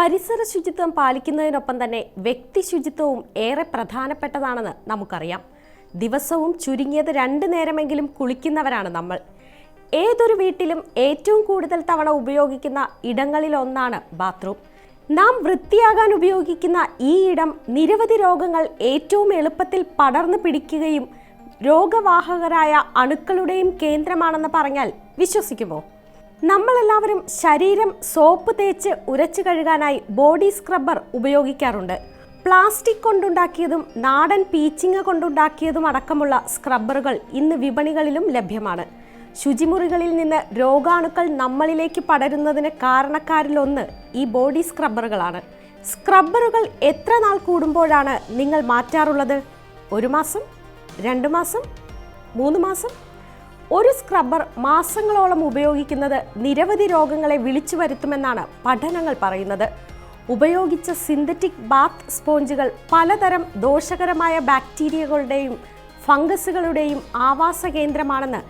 പരിസര ശുചിത്വം പാലിക്കുന്നതിനൊപ്പം തന്നെ വ്യക്തി ശുചിത്വവും ഏറെ പ്രധാനപ്പെട്ടതാണെന്ന് നമുക്കറിയാം. ദിവസവും ചുരുങ്ങിയത് രണ്ട് നേരമെങ്കിലും കുളിക്കുന്നവരാണ് നമ്മൾ. ഏതൊരു വീട്ടിലും ഏറ്റവും കൂടുതൽ തവണ ഉപയോഗിക്കുന്ന ഇടങ്ങളിലൊന്നാണ് ബാത്റൂം. നാം വൃത്തിയാകാൻ ഉപയോഗിക്കുന്ന ഈ ഇടം നിരവധി രോഗങ്ങൾ ഏറ്റവും എളുപ്പത്തിൽ പടർന്നു പിടിക്കുകയും രോഗവാഹകരായ അണുക്കളുടെയും കേന്ദ്രമാണെന്ന് പറഞ്ഞാൽ വിശ്വസിക്കുമോ? നമ്മളെല്ലാവരും ശരീരം സോപ്പ് തേച്ച് ഉരച്ചു കഴുകാനായി ബോഡി സ്ക്രബ്ബർ ഉപയോഗിക്കാറുണ്ട്. പ്ലാസ്റ്റിക് കൊണ്ടുണ്ടാക്കിയതും നാടൻ പീച്ചിങ്ങ കൊണ്ടുണ്ടാക്കിയതും അടക്കമുള്ള സ്ക്രബ്ബറുകൾ ഇന്ന് വിപണികളിലും ലഭ്യമാണ്. ശുചിമുറികളിൽ നിന്ന് രോഗാണുക്കൾ നമ്മളിലേക്ക് പടരുന്നതിന് കാരണക്കാരിലൊന്ന് ഈ ബോഡി സ്ക്രബ്ബറുകളാണ്. സ്ക്രബ്ബറുകൾ എത്ര നാൾ കൂടുമ്പോഴാണ് നിങ്ങൾ മാറ്റാറുള്ളത്? ഒരു മാസം? രണ്ട് മാസം? മൂന്ന് മാസം? ഒരു സ്ക്രബ്ബർ മാസങ്ങളോളം ഉപയോഗിക്കുന്നത് നിരവധി രോഗങ്ങളെ വിളിച്ചു വരുത്തുമെന്നാണ് പഠനങ്ങൾ പറയുന്നത്. ഉപയോഗിച്ച സിന്തറ്റിക് ബാത്ത് സ്പോഞ്ചുകൾ പലതരം ദോഷകരമായ ബാക്ടീരിയകളുടെയും ഫംഗസുകളുടെയും ആവാസ കേന്ദ്രമാണെന്ന്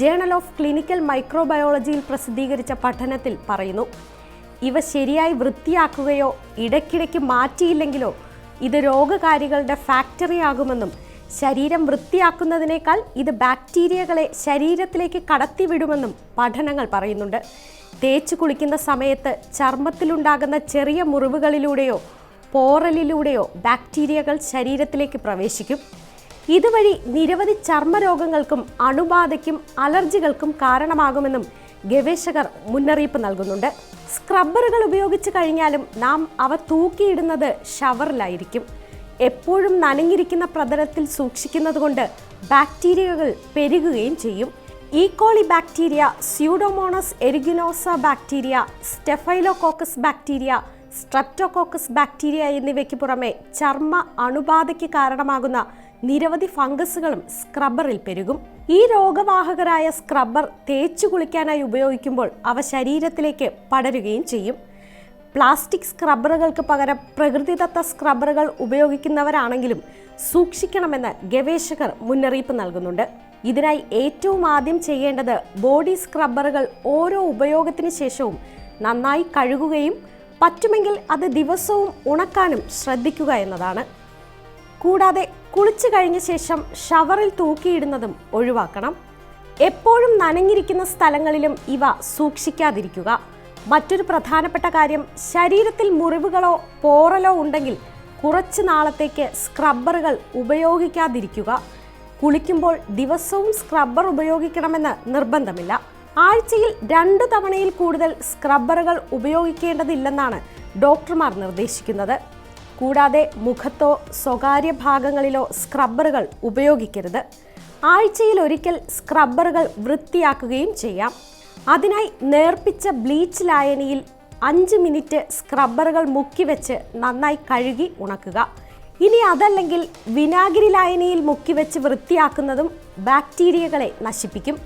ജേണൽ ഓഫ് ക്ലിനിക്കൽ മൈക്രോബയോളജിയിൽ പ്രസിദ്ധീകരിച്ച പഠനത്തിൽ പറയുന്നു. ഇവ ശരിയായി വൃത്തിയാക്കുകയോ ഇടയ്ക്കിടയ്ക്ക് മാറ്റിയില്ലെങ്കിലോ ഇത് രോഗകാരികളുടെ ഫാക്ടറി ആകുമെന്നും ശരീരം വൃത്തിയാക്കുന്നതിനേക്കാൾ ഇത് ബാക്ടീരിയകളെ ശരീരത്തിലേക്ക് കടത്തിവിടുമെന്നും പഠനങ്ങൾ പറയുന്നുണ്ട്. തേച്ചു കുളിക്കുന്ന സമയത്ത് ചർമ്മത്തിലുണ്ടാകുന്ന ചെറിയ മുറിവുകളിലൂടെയോ പോറലിലൂടെയോ ബാക്ടീരിയകൾ ശരീരത്തിലേക്ക് പ്രവേശിക്കും. ഇതുവഴി നിരവധി ചർമ്മരോഗങ്ങൾക്കും അണുബാധയ്ക്കും അലർജികൾക്കും കാരണമാകുമെന്നും ഗവേഷകർ മുന്നറിയിപ്പ് നൽകുന്നുണ്ട്. സ്ക്രബ്ബറുകൾ ഉപയോഗിച്ച് കഴിഞ്ഞാലും നാം അവ തൂക്കിയിടുന്നത് ഷവറിലായിരിക്കും. എപ്പോഴും നനഞ്ഞിരിക്കുന്ന പ്രതലത്തിൽ സൂക്ഷിക്കുന്നത് കൊണ്ട് ബാക്ടീരിയകൾ പെരുകുകയും ചെയ്യും. E coli bacteria Pseudomonas aeruginosa bacteria Staphylococcus bacteria Streptococcus bacteria എന്നിവയ്ക്ക് പുറമെ ചർമ്മ അണുബാധയ്ക്ക് കാരണമാകുന്ന നിരവധി ഫംഗസുകളും സ്ക്രബ്ബറിൽ പെരുകും. ഈ രോഗവാഹകരായ സ്ക്രബ്ബർ തേച്ചു കുളിക്കാനായി ഉപയോഗിക്കുമ്പോൾ അവ ശരീരത്തിലേക്ക് പടരുകയും ചെയ്യും. പ്ലാസ്റ്റിക് സ്ക്രബ്ബറുകൾക്ക് പകരം പ്രകൃതിദത്ത സ്ക്രബ്ബറുകൾ ഉപയോഗിക്കുന്നവരാണെങ്കിലും സൂക്ഷിക്കണമെന്ന് ഗവേഷകർ മുന്നറിയിപ്പ് നൽകുന്നുണ്ട്. ഇതിനായി ഏറ്റവും ആദ്യം ചെയ്യേണ്ടത് ബോഡി സ്ക്രബ്ബറുകൾ ഓരോ ഉപയോഗത്തിന് ശേഷവും നന്നായി കഴുകുകയും പറ്റുമെങ്കിൽ അത് ദിവസവും ഉണക്കാനും ശ്രദ്ധിക്കുക എന്നതാണ്. കൂടാതെ കുളിച്ചു കഴിഞ്ഞ ശേഷം ഷവറിൽ തൂക്കിയിടുന്നതും ഒഴിവാക്കണം. എപ്പോഴും നനഞ്ഞിരിക്കുന്ന സ്ഥലങ്ങളിലും ഇവ സൂക്ഷിക്കാതിരിക്കുക. മറ്റൊരു പ്രധാനപ്പെട്ട കാര്യം ശരീരത്തിൽ മുറിവുകളോ പോറലോ ഉണ്ടെങ്കിൽ കുറച്ച് നാളത്തേക്ക് സ്ക്രബ്ബറുകൾ ഉപയോഗിക്കാതിരിക്കുക. കുളിക്കുമ്പോൾ ദിവസവും സ്ക്രബ്ബർ ഉപയോഗിക്കണമെന്ന് നിർബന്ധമില്ല. ആഴ്ചയിൽ രണ്ടു തവണയിൽ കൂടുതൽ സ്ക്രബ്ബറുകൾ ഉപയോഗിക്കേണ്ടതില്ലെന്നാണ് ഡോക്ടർമാർ നിർദ്ദേശിക്കുന്നത്. കൂടാതെ മുഖത്തോ സ്വകാര്യ ഭാഗങ്ങളിലോ സ്ക്രബ്ബറുകൾ ഉപയോഗിക്കരുത്. ആഴ്ചയിൽ ഒരിക്കൽ സ്ക്രബ്ബറുകൾ വൃത്തിയാക്കുകയും ചെയ്യാം. അതിനായി നേർപ്പിച്ച ബ്ലീച്ച് ലായനിയിൽ അഞ്ച് മിനിറ്റ് സ്ക്രബ്ബറുകൾ മുക്കി വെച്ച് നന്നായി കഴുകി ഉണക്കുക. ഇനി അതല്ലെങ്കിൽ വിനാഗിരി ലായനിയിൽ മുക്കി വെച്ച് വൃത്തിയാക്കുന്നതും ബാക്ടീരിയകളെ നശിപ്പിക്കും.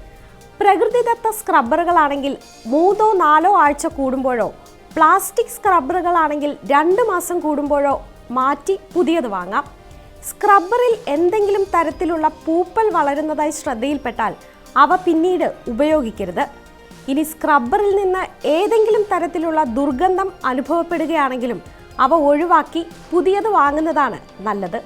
പ്രകൃതിദത്ത സ്ക്രബ്ബറുകളാണെങ്കിൽ മൂന്നോ നാലോ ആഴ്ച കൂടുമ്പോഴോ പ്ലാസ്റ്റിക് സ്ക്രബ്ബറുകളാണെങ്കിൽ രണ്ട് മാസം കൂടുമ്പോഴോ മാറ്റി പുതിയത് വാങ്ങാം. സ്ക്രബ്ബറിൽ എന്തെങ്കിലും തരത്തിലുള്ള പൂപ്പൽ വളരുന്നതായി ശ്രദ്ധയിൽപ്പെട്ടാൽ അവ പിന്നീട് ഉപയോഗിക്കരുത്. ഇനി സ്ക്രബ്ബറിൽ നിന്ന് ഏതെങ്കിലും തരത്തിലുള്ള ദുർഗന്ധം അനുഭവപ്പെടുകയാണെങ്കിലും അവ ഒഴിവാക്കി പുതിയത് വാങ്ങുന്നതാണ് നല്ലത്.